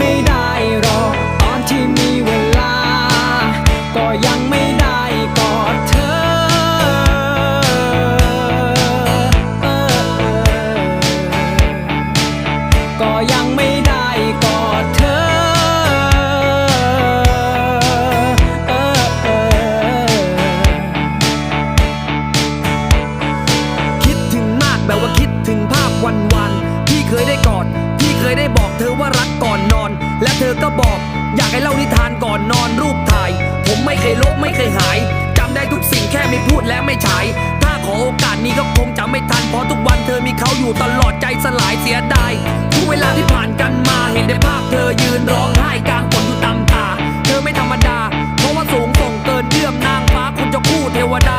ไม่ได้รอตอนที่มีเวลา ก็ยัง และไม่ใช่ถ้าขอโอกาสนี้ก็คงจะไม่ทัน เพราะทุกวันเธอมีเขาอยู่ตลอดใจสลายเสียดายทุกเวลาที่ผ่านกันมาเห็นได้ภาพเธอยืนร้องไห้กลางฝนอยู่ตำตา เธอไม่ธรรมดา เพราะว่าสูงส่งเกินเยื่อมนางฟ้าคุณจะคู่เทวดา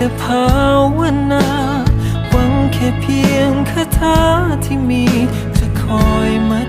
แต่ภาวนาหวังแค่เพียงคาถาที่มีจะคอยมัด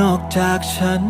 นอกจากฉัน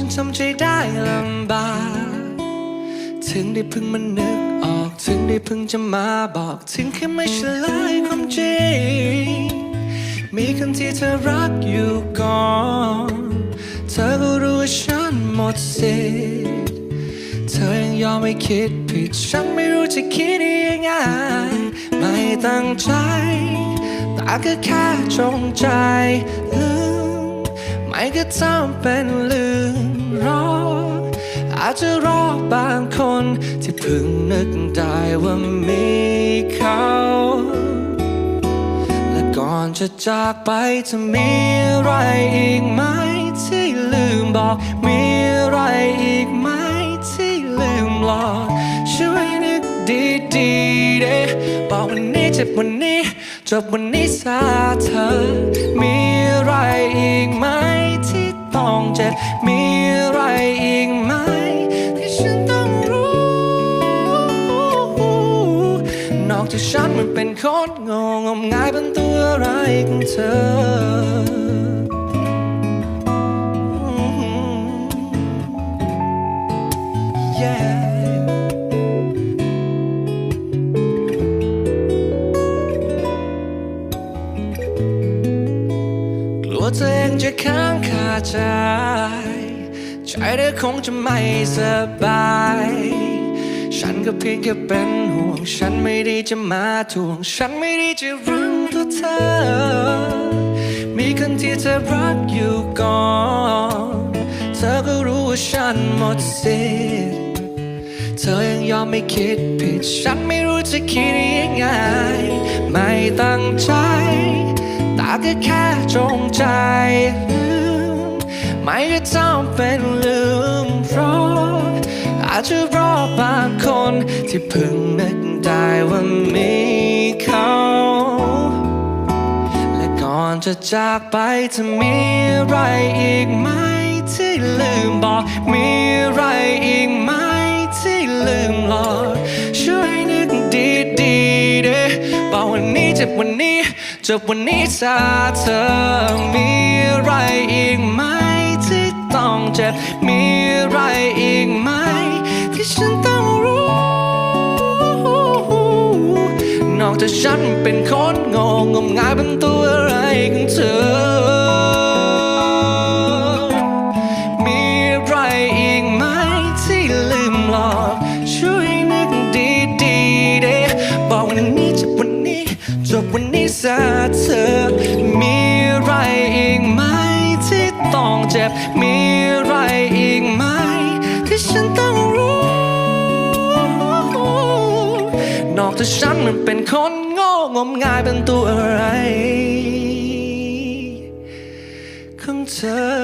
ฉันทำใจได้ลำบาก ถึงได้เพิ่งมานึกออก ถึงได้เพิ่งจะมาบอก ถึงแค่ไม่เฉลยความจริง มีคนที่เธอรักอยู่ก่อน เธอก็รู้ว่าฉันหมดสิทธิ์เธอยังยอมไม่คิดผิด ฉันไม่รู้จะคิดยังไง ไม่ตั้งใจแต่ก็แค่จงใจลืม ไม่ก็ทำเป็นลืมรอ อาจจะรอบางคนที่เพิ่งนึกได้ว่ามีเขา และก่อนจะจากไปจะมีอะไรอีกไหมที่ลืมบอก มีอะไรอีกไหมที่ลืมหลอกช่วยนึกดีๆเด้บอกวันนี้เจ็บวันนี้จบวันนี้ซาเธอ มีอะไรอีกไหม องเจ็ดมีอะไรอีกไหมที่ฉันต้องรู้ นอกจากฉันมันเป็นคนงงงมงายเป็นตัวอะไรของเธอ ใจ ใจเธอคงจะไม่สบาย ฉันก็เพียงแค่เป็นห่วง ฉันไม่ได้จะมาทวง ฉันไม่ได้จะรังตัวเธอ มีคนที่เธอรักอยู่ก่อน เธอก็รู้ว่าฉันหมดสิทธิ์เธอยังยอมไม่คิดผิด ฉันไม่รู้จะคิดยังไง ไม่ตั้งใจแต่ก็แค่จงใจ ไม่ก็จำเป็นลืมเพราะอาจจะรอบางคนที่เพิ่งนึกได้ว่ามีเขาและก่อนจะจากไปจะมีอะไรอีกไหมที่ลืมบอกมีอะไรอีกไหมที่ลืมหลอกช่วยนึกดีๆเด้บอกวันนี้เจ็บวันนี้จบวันนี้ซาเธอมีอะไรอีกไหม ต้องเจ็บ มีอะไรอีกไหม ที่ฉันต้องรู้ นอกจากฉันเป็นคนงงงมงายเป็นตัวอะไรของเธอมีอะไรอีกไหมที่ลืมหลอกช่วยนึกดีๆเด้บอกวันนี้จบวันนี้จบวันนี้ซะเธอ มีอะไรอีกไหมที่ต้องเจ็บมี ฉันต้องรู้ นอกจากฉันมันเป็นคนโง่งมงายเป็นตัวอะไรของเธอ